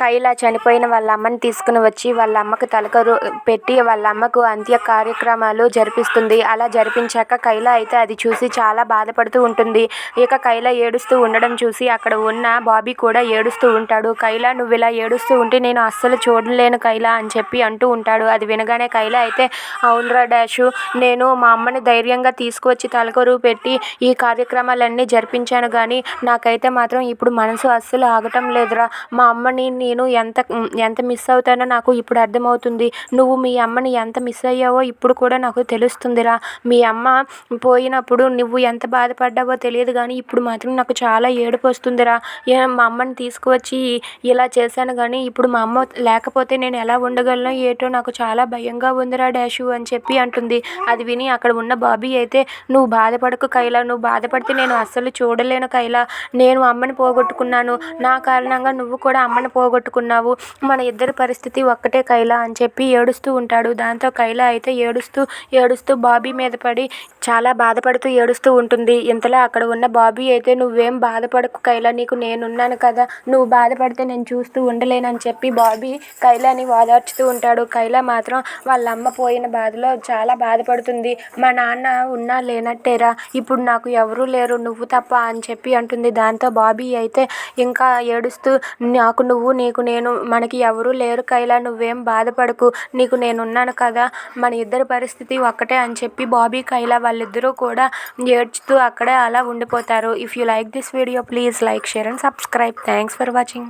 కైలా చనిపోయిన వాళ్ళ అమ్మని తీసుకుని వచ్చి వాళ్ళ అమ్మకు తలకరు పెట్టి వాళ్ళ అమ్మకు అంత్య కార్యక్రమాలు జరిపిస్తుంది. అలా జరిపించాక కైలా అయితే అది చూసి చాలా బాధపడుతూ ఉంటుంది. ఇక కైలా ఏడుస్తూ ఉండడం చూసి అక్కడ ఉన్న బాబీ కూడా ఏడుస్తూ ఉంటాడు. కైలా నువ్వు ఇలా ఏడుస్తూ ఉంటే నేను అస్సలు చూడలేను కైలా అని చెప్పి అంటూ ఉంటాడు. అది వినగానే కైలా అయితే అవునరా డాషు నేను మా అమ్మని ధైర్యంగా తీసుకువచ్చి తలకరు పెట్టి ఈ కార్యక్రమాలన్నీ జరిపించాను కానీ నాకైతే మాత్రం ఇప్పుడు మనసు అస్సలు ఆగటం లేదురా. మా అమ్మని నేను ఎంత ఎంత మిస్ అవుతానో నాకు ఇప్పుడు అర్థమవుతుంది. నువ్వు మీ అమ్మని ఎంత మిస్ అయ్యావో ఇప్పుడు కూడా నాకు తెలుస్తుందిరా. మీ అమ్మ పోయినప్పుడు నువ్వు ఎంత బాధపడ్డావో తెలియదు కానీ ఇప్పుడు మాత్రం నాకు చాలా ఏడుపు వస్తుందిరా. మా అమ్మని తీసుకువచ్చి ఇలా చేశాను కానీ ఇప్పుడు మా అమ్మ లేకపోతే నేను ఎలా ఉండగలను? ఏటో నాకు చాలా భయంగా ఉందిరా డాషు అని చెప్పి అంటుంది. అది విని అక్కడ ఉన్న బాబీ అయితే నువ్వు బాధపడకు కైలా నువ్వు బాధపడితే నేను అస్సలు చూడలేను కైలా. నేను అమ్మని పోగొట్టుకున్నాను. నా కారణంగా నువ్వు కూడా అమ్మని పోగొట్టుకున్నావు. మన ఇద్దరి పరిస్థితి ఒక్కటే కైలా అని చెప్పి ఏడుస్తూ ఉంటాడు. దాంతో కైలా అయితే ఏడుస్తూ ఏడుస్తూ బాబీ మీద పడి చాలా బాధపడుతూ ఏడుస్తూ ఉంటుంది. ఇంతలో అక్కడ ఉన్న బాబీ అయితే నువ్వేం బాధపడకు కైలా నీకు నేనున్నాను కదా. నువ్వు బాధపడితే నేను చూస్తూ ఉండలేనని చెప్పి బాబీ కైలాని ఓదార్చుతూ ఉంటాడు. కైలా మాత్రం వాళ్ళ అమ్మ పోయిన బాధలో చాలా బాధపడుతుంది. మా నాన్న ఉన్నా లేనట్టేరా. ఇప్పుడు నాకు ఎవరూ లేరు. నువ్వు తప్ప అని చెప్పి అంటుంది. దాంతో బాబీ అయితే ఇంకా ఏడుస్తూ నాకు నువ్వు నీకు నేను మనకి ఎవరూ లేరు కైలా. నువ్వేం బాధపడకు. నీకు నేనున్నాను కదా. మన ఇద్దరి పరిస్థితి ఒక్కటే అని చెప్పి బాబీ కైలా వాళ్ళిద్దరూ కూడా ఏడ్చుతూ అక్కడే అలా ఉండిపోతారు. If you like this video please like share and subscribe thanks for watching